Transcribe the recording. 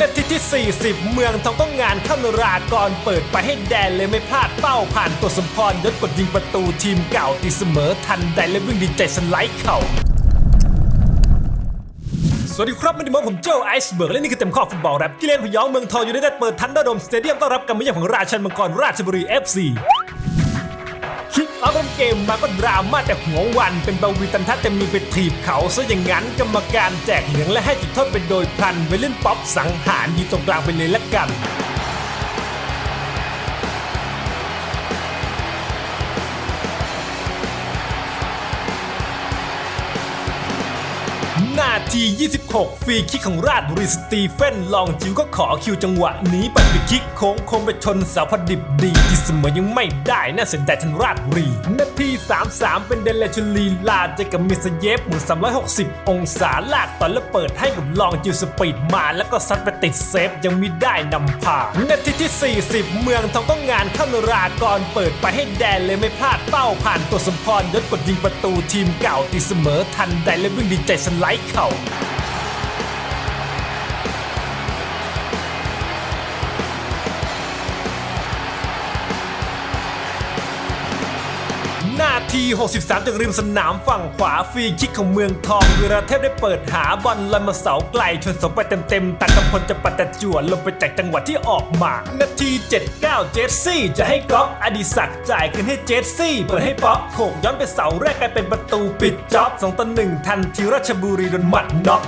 นาทีที่ 40 เมืองทองต้องงานเข้านรากรเปิดไปให้แดนเลยไม่พลาดเป้าผ่านตัวสมพรยศกดยิงประตูทีมเก่าตีเสมอทันใดและวิ่งดีใจสไลด์เข่าสวัสดีครับวันนี้ผมโจไอซ์เบิร์กและนี่คือเต็มข้อฟุตบอลครับกิเลนพยองเมืองทองยูไนเต็ดเปิดทันดอร์โดมสเตเดียมต้อนรับการมาเยือนของราชันมังกรราชบุรี FC คิกออฟเกมมาก็ดราม่าแต่หัววัน เป็นบาวีตันทัศน์เต็มมีไปถีบเขาซะอย่างนั้นกรรมการแจกเหลืองและให้จุดโทษไปโดยพลันไปเล่นป๊อปสังหารยู่ตรงกลางไปเลยละกัน นาที 26 ฟรีคิกของราชบุรีสตีเฟนลองจิวก็ขอคิวจังหวะนี้ปัดฟรีคิกโค้งคมไปชนเสาพอดิบดีที่เสมอยังไม่ได้น่าเสียดายทันราชบุรีนาที 33 เป็นเดลเลชลีลาเจอกับมิสเยฟหมุน360 องศาลากต่อแล้วเปิดให้กับลองจิวสปีดมาแล้วก็ซัดไปติดเซฟยังม่ได้นำพานาทีที่ 40 เมืองทองต้องงานเข้านรากรเปิดไปให้แดนเลยไม่พลาดเป้าผ่านตัวสมพรยศกดยิงประตูทีมเก่าตีเสมอทันใดและวิ่งดีใจสไลด์เที63จากริมสนามฝั่งขวาฟรีคิกของเมืองทองวีระเทพได้เปิดหาบอลลอยมาเสาไกลชนเสาไปเต็มๆตัดกำพลจะปัดแต่จวนลงไปจากจังหวะที่ออกมา นาที 79 เจสซี่จะให้ก๊อฟอดิศักจ่ายคืนให้เจสซี่ เปิดให้ป๊อปโขกย้อนไปเสาแรกกลายเป็นประตูปิดจ็อบ2ต่อ1ทันทีราชบุรีโดนหมัดน็อก